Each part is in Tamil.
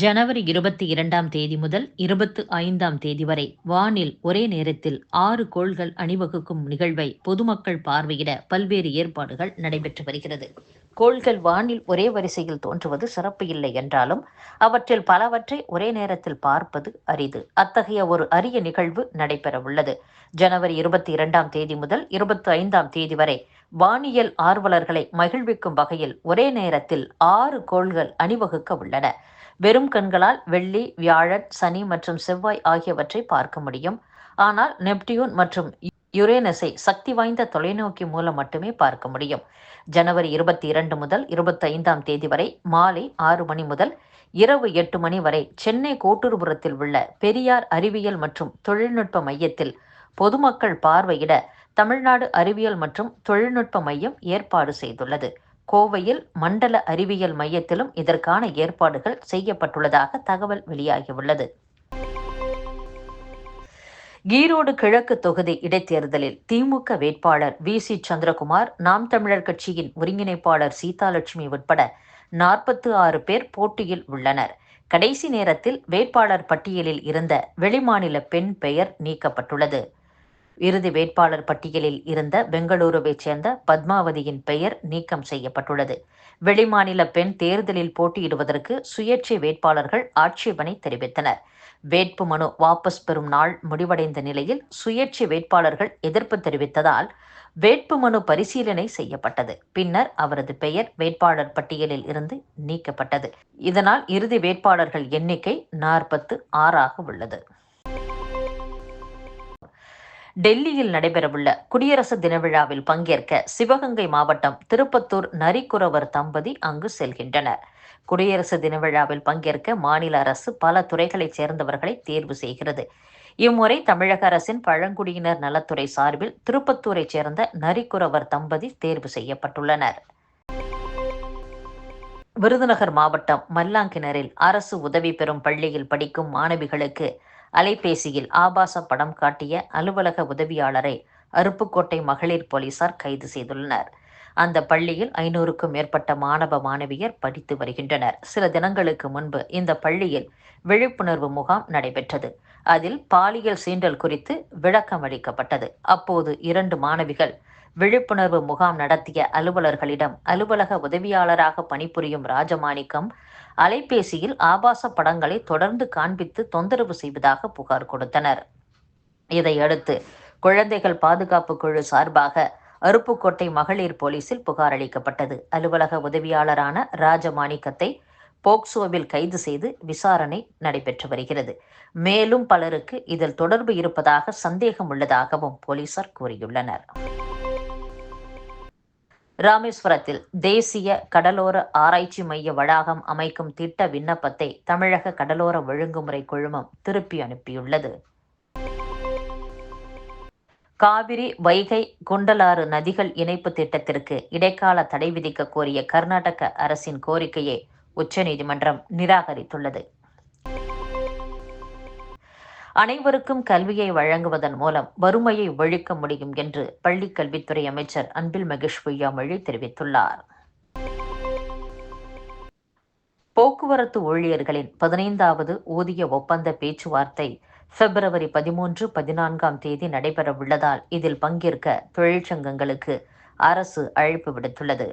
ஜனவரி இருபத்தி இரண்டாம் தேதி முதல் இருபத்து ஐந்தாம் தேதி வரை வானில் ஒரே நேரத்தில் ஆறு கோள்கள் அணிவகுக்கும் நிகழ்வை பொதுமக்கள் பார்வையிட பல்வேறு ஏற்பாடுகள் நடைபெற்று வருகிறது. கோள்கள் வானில் ஒரே வரிசையில் தோன்றுவது சிறப்பு இல்லை என்றாலும் அவற்றில் பலவற்றை ஒரே நேரத்தில் பார்ப்பது அரிது. அத்தகைய ஒரு அரிய நிகழ்வு நடைபெறவுள்ளது. ஜனவரி இருபத்தி இரண்டாம் தேதி முதல் இருபத்தி ஐந்தாம் தேதி வரை வானியல் ஆர்வலர்களை மகிழ்விக்கும் வகையில் ஒரே நேரத்தில் ஆறு கோள்கள் அணிவகுக்க உள்ளன. வெறும் கண்களால் வெள்ளி வியாழன் சனி மற்றும் செவ்வாய் ஆகியவற்றை பார்க்க முடியும். ஆனால் நெப்டியூன் மற்றும் யுரேனஸை சக்தி வாய்ந்த தொலைநோக்கி மூலம் மட்டுமே பார்க்க முடியும். ஜனவரி இருபத்தி இரண்டு முதல் இருபத்தைந்தாம் தேதி வரை மாலை ஆறு மணி முதல் இரவு எட்டு மணி வரை சென்னை கோட்டூர்புரத்தில் உள்ள பெரியார் அறிவியல் மற்றும் தொழில்நுட்ப மையத்தில் பொதுமக்கள் பார்வையிட தமிழ்நாடு அறிவியல் மற்றும் தொழில்நுட்ப மையம் ஏற்பாடு செய்துள்ளது. கோவையில் மண்டல அறிவியல் மையத்திலும் இதற்கான ஏற்பாடுகள் செய்யப்பட்டுள்ளதாக தகவல் வெளியாகியுள்ளது. ஈரோடு கிழக்கு தொகுதி இடைத்தேர்தலில் திமுக வேட்பாளர் வி சி சந்திரகுமார் நாம் தமிழர் கட்சியின் ஒருங்கிணைப்பாளர் சீதாலட்சுமி உட்பட நாற்பத்து ஆறு பேர் போட்டியில் உள்ளனர். கடைசி நேரத்தில் வேட்பாளர் பட்டியலில் இருந்த வெளிமாநில பெண் பெயர் நீக்கப்பட்டுள்ளது. இறுதி வேட்பாளர் பட்டியலில் இருந்த பெங்களூருவைச் சேர்ந்த பத்மாவதியின் பெயர் நீக்கம் செய்யப்பட்டுள்ளது. வெளிமாநில பெண் தேர்தலில் போட்டியிடுவதற்கு சுயேட்சை வேட்பாளர்கள் ஆட்சேபனை தெரிவித்தனர். வேட்பு மனு வாபஸ் பெறும் நாள் முடிவடைந்த நிலையில் சுயேட்சை வேட்பாளர்கள் எதிர்ப்பு தெரிவித்ததால் வேட்பு மனு பரிசீலனை செய்யப்பட்டது. பின்னர் அவரது பெயர் வேட்பாளர் பட்டியலில் இருந்து நீக்கப்பட்டது. இதனால் இறுதி வேட்பாளர்கள் எண்ணிக்கை நாற்பத்து ஆறாக உள்ளது. டெல்லியில் நடைபெறவுள்ள குடியரசு தின விழாவில் பங்கேற்க சிவகங்கை மாவட்டம் திருப்பத்தூர் நரிக்குறவர் தம்பதி அங்கு செல்கின்றனர். குடியரசு தின விழாவில் பங்கேற்க மாநில அரசு பல துறைகளைச் சேர்ந்தவர்களை தேர்வு செய்கிறது. இம்முறை தமிழக அரசின் பழங்குடியினர் நலத்துறை சார்பில் திருப்பத்தூரைச் சேர்ந்த நரிக்குறவர் தம்பதி தேர்வு செய்யப்பட்டுள்ளனர். விருதுநகர் மாவட்டம் மல்லாங்கிணரில் அரசு உதவி பெறும் பள்ளியில் படிக்கும் மாணவிகளுக்கு அலைபேசியில் ஆபாச படம் காட்டிய அலுவலக உதவியாளரை அருப்புக்கோட்டை மகளிர் போலீசார் கைது செய்துள்ளனர். அந்த பள்ளியில் ஐநூறுக்கும் மேற்பட்ட மாணவ மாணவியர் படித்து வருகின்றனர். சில தினங்களுக்கு முன்பு இந்த பள்ளியில் விழிப்புணர்வு முகாம் நடைபெற்றது. அதில் பாலியல் சீண்டல் குறித்து விளக்கம் அளிக்கப்பட்டது அப்போது இரண்டு மாணவிகள் விழிப்புணர்வு முகாம் நடத்திய அலுவலர்களிடம் அலுவலக உதவியாளராக பணிபுரியும் ராஜமாணிக்கம் அலைபேசியில் ஆபாச படங்களை தொடர்ந்து காண்பித்து தொந்தரவு செய்வதாக புகார் கொடுத்தனர். இதையடுத்து குழந்தைகள் பாதுகாப்பு குழு சார்பாக அருப்புக்கோட்டை மகளிர் போலீசில் புகார் அளிக்கப்பட்டது. அலுவலக உதவியாளரான ராஜமாணிக்கத்தை போக்சோவில் கைது செய்து விசாரணை நடைபெற்று வருகிறது. மேலும் பலருக்கு இதில் தொடர்பு இருப்பதாக சந்தேகம் உள்ளதாகவும் போலீசார் கூறியுள்ளனர். ராமேஸ்வரத்தில் தேசிய கடலோர ஆராய்ச்சி மைய வளாகம் அமைக்கும் திட்ட விண்ணப்பத்தை தமிழக கடலோர ஒழுங்குமுறை குழுமம் திருப்பி அனுப்பியுள்ளது. காவிரி வைகை குண்டலாறு நதிகள் இணைப்பு திட்டத்திற்கு இடைக்கால தடை விதிக்க கோரிய கர்நாடக அரசின் கோரிக்கையை உச்சநீதிமன்றம் நிராகரித்துள்ளது. அனைவருக்கும் கல்வியை வழங்குவதன் மூலம் வறுமையை ஒழிக்க முடியும் என்று பள்ளிக் கல்வித்துறை அமைச்சர் அன்பில் மகேஷ் பொய்யாமொழி தெரிவித்துள்ளார். போக்குவரத்து ஊழியர்களின் பதினைந்தாவது ஊதிய ஒப்பந்த பேச்சுவார்த்தை பிப்ரவரி பதிமூன்று பதினான்காம் தேதி நடைபெறவுள்ளதால் இதில் பங்கேற்க தொழிற்சங்கங்களுக்கு அரசு அழைப்பு விடுத்துள்ளது.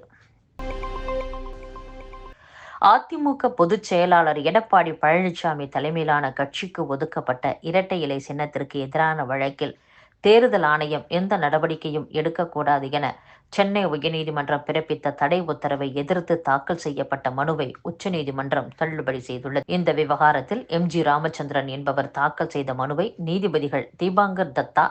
அதிமுக பொதுச் செயலாளர் எடப்பாடி பழனிசாமி தலைமையிலான கட்சிக்கு ஒதுக்கப்பட்ட இரட்டை இலை சின்னத்திற்கு எதிரான வழக்கில் தேர்தல் ஆணையம் எந்த நடவடிக்கையும் எடுக்கக்கூடாது என சென்னை உயர்நீதிமன்றம் பிறப்பித்த தடை உத்தரவை எதிர்த்து தாக்கல் செய்யப்பட்ட மனுவை உச்சநீதிமன்றம் தள்ளுபடி செய்துள்ளது. இந்த விவகாரத்தில் எம். ஜி. ராமச்சந்திரன் என்பவர் தாக்கல் செய்த மனுவை நீதிபதிகள் தீபாங்கர் தத்தா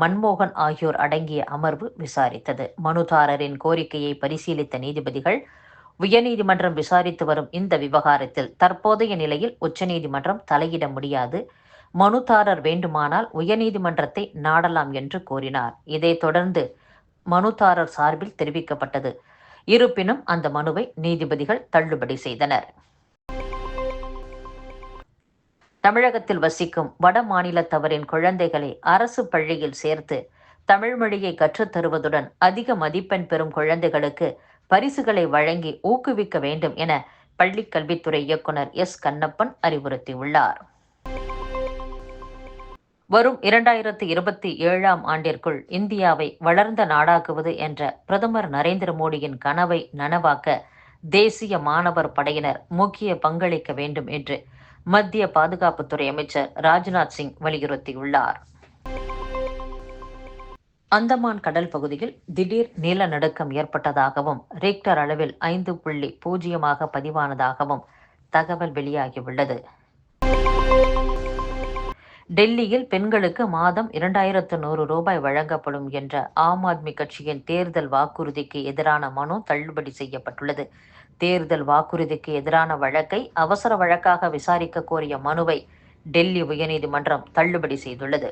மன்மோகன் ஆகியோர் அடங்கிய அமர்வு விசாரித்தது. மனுதாரரின் கோரிக்கையை பரிசீலித்த நீதிபதிகள் உயர்நீதிமன்றம் விசாரித்து வரும் இந்த விவகாரத்தில் தற்போதைய நிலையில் உச்சநீதிமன்றம் தலையிட முடியாது. மனுதாரர் வேண்டுமானால் உயர்நீதிமன்றத்தை நாடலாம் என்று கூறினார் இதைத் தொடர்ந்து மனுதாரர் சார்பில் தெரிவிக்கப்பட்டது. இருப்பினும் அந்த மனுவை நீதிபதிகள் தள்ளுபடி செய்தனர். தமிழகத்தில் வசிக்கும் வட மாநிலத்தவரின் குழந்தைகளை அரசு பள்ளியில் சேர்த்து தமிழ் மொழியை கற்றுத்தருவதுடன் அதிக மதிப்பெண் பெறும் குழந்தைகளுக்கு பரிசுகளை வழங்கி ஊக்குவிக்க வேண்டும் என பள்ளிக் கல்வித்துறை இயக்குனர் எஸ். கண்ணப்பன் அறிவுறுத்தியுள்ளார். வரும் இரண்டாயிரத்தி இருபத்தி ஏழாம் ஆண்டிற்குள் இந்தியாவை வளர்ந்த நாடாக்குவது என்ற பிரதமர் நரேந்திர மோடியின் கனவை நனவாக்க தேசிய மாணவர் படையினர் முக்கிய பங்களிக்க வேண்டும் என்று மத்திய பாதுகாப்புத்துறை அமைச்சர் ராஜ்நாத் சிங் வலியுறுத்தியுள்ளார். அந்தமான் கடல் பகுதியில் திடீர் நிலநடுக்கம் ஏற்பட்டதாகவும் ரிக்டர் அளவில் ஐந்து புள்ளி பூஜ்ஜியமாக பதிவானதாகவும் தகவல் வெளியாகியுள்ளது. டெல்லியில் பெண்களுக்கு மாதம் இரண்டாயிரத்து நூறு ரூபாய் வழங்கப்படும் என்ற ஆம் ஆத்மி கட்சியின் தேர்தல் வாக்குறுதிக்கு எதிரான மனு தள்ளுபடி செய்யப்பட்டுள்ளது. தேர்தல் வாக்குறுதிக்கு எதிரான வழக்கை அவசர வழக்காக விசாரிக்க கோரிய மனுவை டெல்லி உயர்நீதிமன்றம் தள்ளுபடி செய்துள்ளது.